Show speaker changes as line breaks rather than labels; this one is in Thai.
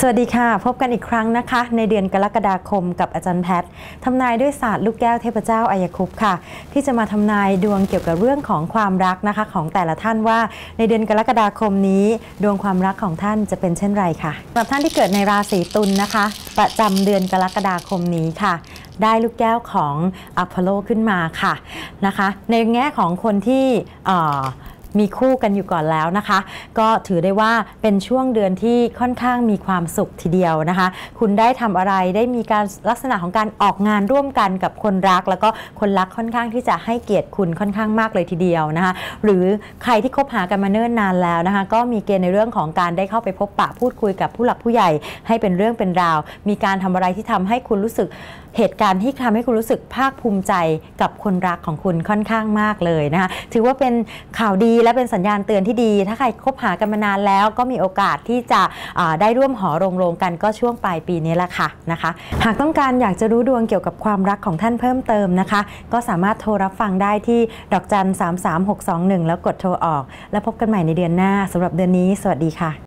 สวัสดีค่ะ พบกันอีกครั้งนะคะ ในเดือนกรกฎาคมกับอาจารย์แพทย์ทำนายด้วยศาสตร์ลูกแก้วเทพเจ้าอายคุปค่ะ ที่จะมาทำนายดวงเกี่ยวกับเรื่องของความรักนะคะ ของแต่ละท่านว่าในเดือนกรกฎาคมนี้ ดวงความรักของท่านจะเป็นเช่นไรค่ะสำหรับท่านที่เกิดในราศีตุลนะคะ ประจำเดือนกรกฎาคมนี้ค่ะได้ลูกแก้วของอพอลโลขึ้นมาค่ะนะคะ ในแง่ของคนที่ มีคู่กันอยู่ก่อนแล้วนะคะ ก็ถือได้ว่าเป็นช่วงเดือนที่ค่อนข้างมีความสุขทีเดียวนะคะ คุณได้ทำอะไรได้มีการลักษณะของการออกงานร่วมกันกับคนรัก แล้วก็คนรักค่อนข้างที่จะให้เกียรติคุณค่อนข้างมากเลยทีเดียวนะคะ หรือใครที่คบหากันมาเนิ่นนานแล้วนะคะ ก็มีเกณฑ์ในเรื่องของการได้เข้าไปพบปะพูดคุยกับผู้หลักผู้ใหญ่ ให้เป็นเรื่องเป็นราว มีการทำอะไรที่ทำให้คุณรู้สึกเหตุการณ์ที่ทำให้คุณรู้สึกภาคภูมิใจกับคนรักของคุณค่อนข้างมากเลยนะคะ ถือว่าเป็นข่าวดีและเป็นสัญญาณเตือนที่ดี ถ้าใครคบหากันมานานแล้วก็มีโอกาสที่จะได้ร่วมหอรงโรงกันก็ช่วงปลายปีนี้แหละค่ะนะคะ หากต้องการอยากจะรู้ดวงเกี่ยวกับความรักของท่านเพิ่มเติมนะคะ ก็สามารถโทรรับฟังได้ที่ดอกจัน 33621 แล้วกดโทรออก แล้วพบกันใหม่ในเดือนหน้าสำหรับเดือนนี้ สวัสดีค่ะ